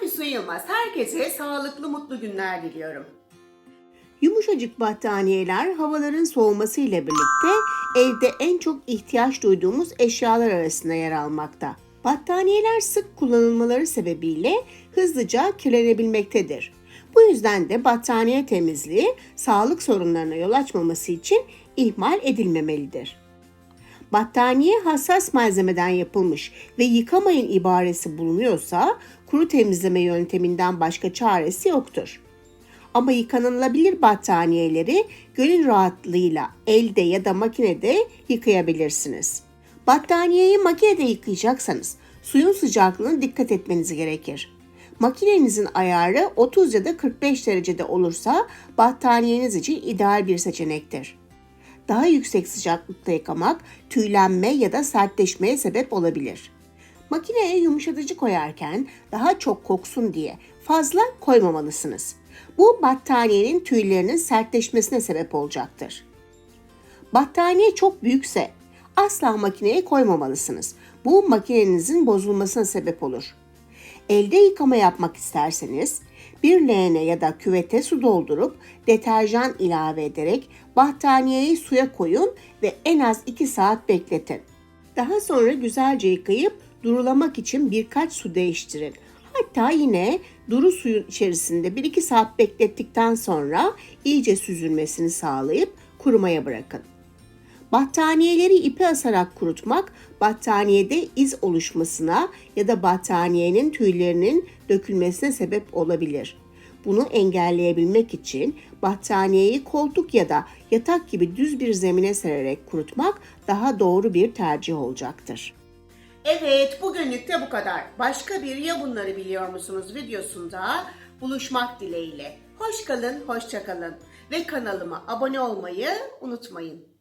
Füsun Yılmaz. Herkese sağlıklı, mutlu günler diliyorum. Yumuşacık battaniyeler havaların soğumasıyla birlikte evde en çok ihtiyaç duyduğumuz eşyalar arasında yer almakta. Battaniyeler sık kullanılmaları sebebiyle hızlıca kirlenebilmektedir. Bu yüzden de battaniye temizliği sağlık sorunlarına yol açmaması için ihmal edilmemelidir. Battaniye hassas malzemeden yapılmış ve yıkamayın ibaresi bulunuyorsa kuru temizleme yönteminden başka çaresi yoktur. Ama yıkanılabilir battaniyeleri gönül rahatlığıyla elde ya da makinede yıkayabilirsiniz. Battaniyeyi makinede yıkayacaksanız suyun sıcaklığına dikkat etmeniz gerekir. Makinenizin ayarı 30 ya da 45 derecede olursa battaniyeniz için ideal bir seçenektir. Daha yüksek sıcaklıkta yıkamak tüylenme ya da sertleşmeye sebep olabilir. Makineye yumuşatıcı koyarken daha çok koksun diye fazla koymamalısınız. Bu battaniyenin tüylerinin sertleşmesine sebep olacaktır. Battaniye çok büyükse asla makineye koymamalısınız. Bu makinenizin bozulmasına sebep olur. Elde yıkama yapmak isterseniz bir leğene ya da küvete su doldurup deterjan ilave ederek battaniyeyi suya koyun ve en az 2 saat bekletin. Daha sonra güzelce yıkayıp durulamak için birkaç su değiştirin. Hatta yine duru suyun içerisinde 1-2 saat beklettikten sonra iyice süzülmesini sağlayıp kurumaya bırakın. Battaniyeleri ipe asarak kurutmak battaniyede iz oluşmasına ya da battaniyenin tüylerinin dökülmesine sebep olabilir. Bunu engelleyebilmek için battaniyeyi koltuk ya da yatak gibi düz bir zemine sererek kurutmak daha doğru bir tercih olacaktır. Evet, bugünlük de bu kadar. Başka bir ya bunları biliyor musunuz videosunda buluşmak dileğiyle. Hoş kalın, hoşça kalın ve kanalıma abone olmayı unutmayın.